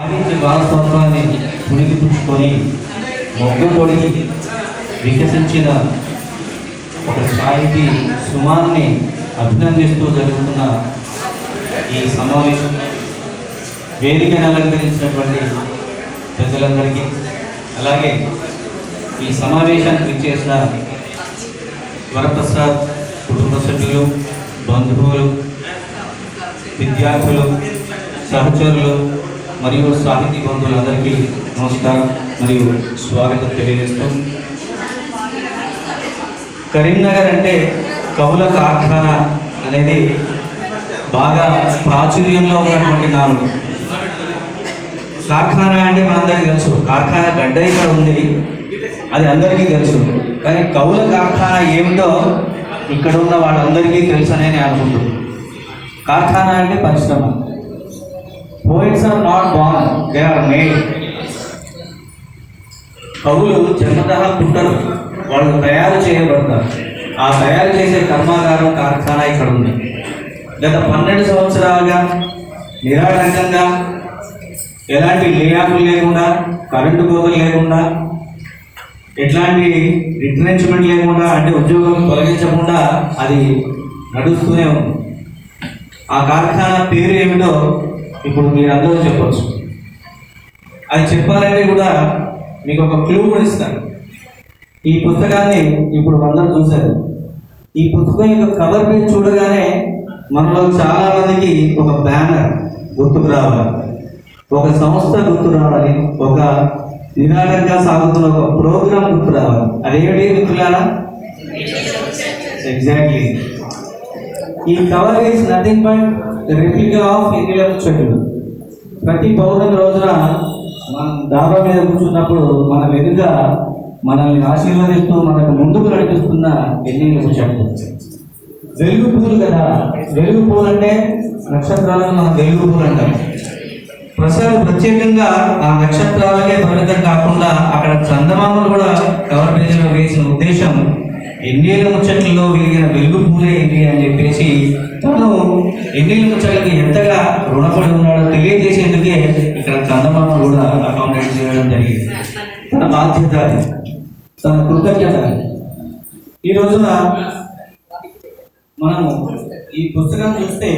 సాహిత్య భాగస్వామ్యాన్ని పుణికిపుచ్చుకొని మొగ్గు పొడిగి వికసించిన ఒక స్థాయికి సుమాన్ని అభినందిస్తూ జరుగుతున్న ఈ సమావేశం వేదికను అలంకరించినటువంటి ప్రజలందరికీ అలాగే ఈ సమావేశానికి చేసిన వరప్రసాద్ కుటుంబ సభ్యులు బంధువులు విద్యార్థులు సహచరులు మరియు సాహితీ బంధువులందరికీ నమస్కారం మరియు స్వాగతం తెలియజేస్తూ. కరీంనగర్ అంటే కవుల కార్ఖానా అనేది బాగా ప్రాచుర్యంలో ఉన్నటువంటి నాలుగు కార్ఖానా అంటే మనందరికీ తెలుసు. కార్ఖానా గడ్డ ఇక్కడ ఉంది. అది అందరికీ తెలుసు. కానీ కవుల కార్ఖానా ఏమిటో ఇక్కడ ఉన్న వాళ్ళందరికీ తెలుసు అని నేను అనుకుంటున్నాను. కార్ఖానా అంటే పరిశ్రమ. Poets are not born they are made కవులు జన్మతః పుట్టరు వాళ్ళు తయారు చేయబడతారు. ఆ తయారు చేసే కర్మాగారం కార్ఖానా ఇక్కడ ఉంది. గత పన్నెండు సంవత్సరాలుగా నిరాటంకంగా ఎలాంటి లేఆఫ్లు లేకుండా కరెంటు కోతలు లేకుండా ఎట్లాంటి రిట్రెంచ్మెంట్ లేకుండా అంటే ఉద్యోగం తొలగించకుండా అది నడుస్తూనే ఉంది. ఆ కార్ఖానా పేరు ఏమిటో ఇప్పుడు మీరందరూ చెప్పచ్చు. అది చెప్పాలంటే కూడా మీకు ఒక క్లూ కూడా ఇస్తాను. ఈ పుస్తకాన్ని ఇప్పుడు అందరూ చూశారు. ఈ పుస్తకం యొక్క కవర్ పేజ్ చూడగానే మనలో చాలా మందికి ఒక బ్యానర్ గుర్తుకు రావాలి. ఒక సంస్థ గుర్తు రావాలి. ఒక నిరాటంగా సాగుతున్న ఒక ప్రోగ్రామ్ గుర్తు రావాలి. అదేమిటి మిత్రులారా? ఎగ్జాక్ట్లీ ఈ cover is nothing but replica of India చెట్టు ప్రతి పౌర్ణమి రోజున మనం డాబా మీద కూర్చున్నప్పుడు మన వెనుక మనల్ని ఆశీర్వదిస్తూ మనకు ముందుకు నడిపిస్తున్న ఎన్ని చెట్టు వెలుగు పూలు కదా. వెలుగు పూలు అంటే నక్షత్రాలను మనం వెలుగు పూలు అంటాం. ప్రసాద్ ప్రత్యేకంగా ఆ నక్షత్రాలకే పరిమితం కాకుండా అక్కడ చందమామలు కూడా కవర్ పేజీలో వేసిన ఉద్దేశం ఎన్నేళ్ళ ముచ్చట్లలో వెలిగిన వెలుగు పూలే ఇది అని చెప్పేసి తను ఎన్నేళ్ళ ముచ్చట్లకి ఎంతగా రుణపడి ఉన్నాడో తెలియజేసేందుకే ఇక్కడ చందమామ కూడా అకామిడేట్ చేయడం జరిగింది. తన బాధ్యత అది. తన కృతజ్ఞత ఈ రోజున మనము ఈ పుస్తకం చూస్తే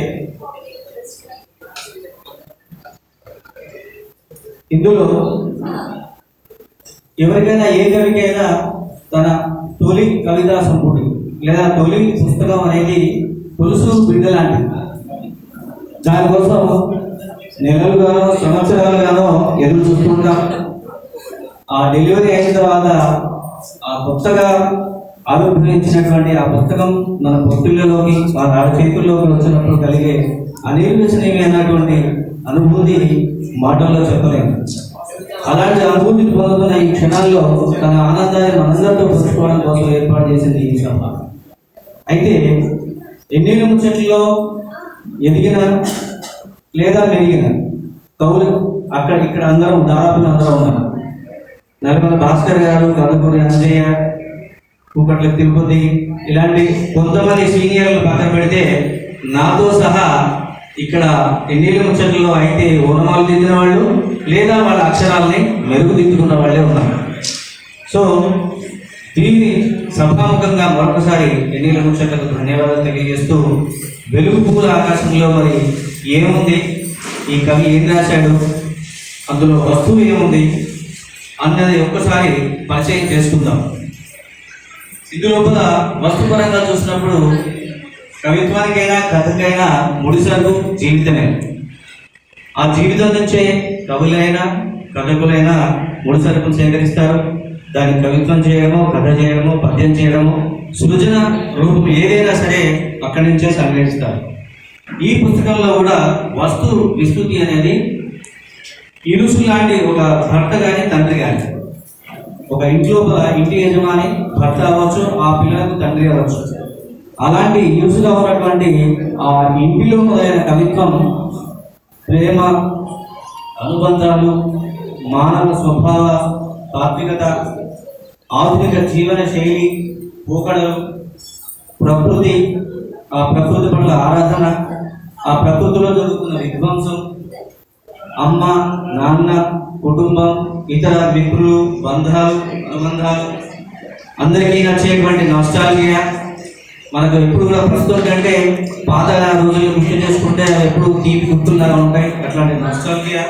ఇందులో ఎవరికైనా ఏ కవికైనా తన తొలి కవితా సంపుటి లేదా తొలి పుస్తకం అనేది పులుసు బిడ్డ లాంటిది. దానికోసం నెలలుగానో సంవత్సరాలుగానో ఎదురు చూస్తుంటాం. ఆ డెలివరీ అయిన తర్వాత ఆ కొత్తగా ఆవిర్భవించినటువంటి ఆ పుస్తకం మన పొత్తులలోకి మన చేతుల్లోకి వచ్చినప్పుడు కలిగే అనిర్వచనీయమైనటువంటి అనుభూతి మాటల్లో చెప్పలేము అలాంటి అనుభూతిని పొందుతున్న ఈ క్షణాల్లో తన ఆనందాన్ని మనందరితో పంచుకోవడం కోసం ఏర్పాటు చేసింది ఈ సభ. అయితే ఎన్నేళ్ళ ముచ్చట్లో ఎదిగిన లేదా మెరిగిన కవులు అక్కడ ఇక్కడ అందరం దాదాపు అందరం ఉన్నారు. నల్గొండ భాస్కర్ గారు కనుగూరి అంజయ్య కూకట్ల తిరుపతి ఇలాంటి కొంతమంది సీనియర్లు పక్కన పెడితే నాతో సహా ఇక్కడ ఎన్నిళ్ళ ముచ్చట్లో అయితే ఓనమాలు దిద్దిన వాళ్ళు లేదా వాళ్ళ అక్షరాలని మెరుగుదిద్దుకున్న వాళ్ళే ఉన్నారు. సో దీన్ని సభాముఖంగా మరొకసారి ఎన్నికల ముచ్చట్లకు ధన్యవాదాలు తెలియజేస్తూ వెలుగు పూల ఆకాశంలో మరి ఏముంది? ఈ కవి ఏం రాశాడు? అందులో వస్తువు ఏముంది? అన్నది ఒక్కసారి పరిచయం చేసుకుందాం. ఇందు లోపల వస్తుపరంగా చూసినప్పుడు కవిత్వానికైనా కథకైనా ముడిసరుకు జీవితమే. ఆ జీవితం నుంచే కవులైనా కథకులైనా ముడిసరుకులు సేకరిస్తారు. దాన్ని కవిత్వం చేయడమో కథ చేయడమో పద్యం చేయడమో సృజన రూపం ఏదైనా సరే అక్కడి నుంచే సంగ్రహిస్తారు. ఈ పుస్తకంలో కూడా వస్తు విస్తృతి అనేది ఇరుసు లాంటి ఒక భర్త కానీ తండ్రి కానీ ఒక ఇంట్లో ఇంటి యజమాని భర్త అవ్వచ్చు ఆ పిల్లలకు తండ్రి అవ్వచ్చు. అలాంటి యూస్గా ఉన్నటువంటి ఆ ఇంటిలో మొదలైన కవిత్వం ప్రేమ అనుబంధాలు మానవ స్వభావ తాత్వికత ఆధునిక జీవన శైలి పోకడలు ప్రకృతి ఆ ప్రకృతి పట్ల ఆరాధన ఆ ప్రకృతిలో జరుగుతున్న విధ్వంసం అమ్మ నాన్న కుటుంబం ఇతర మిత్రులు బంధాలు అనుబంధాలు అందరికీ నచ్చేటువంటి నష్టాలియా మనకు ఎప్పుడు కూడా ప్రస్తుతం కంటే పాత రోజులు గుర్తు చేసుకుంటే ఎప్పుడు తీపి గుర్తులాగా ఉంటాయి. అట్లాంటి నష్టాలియా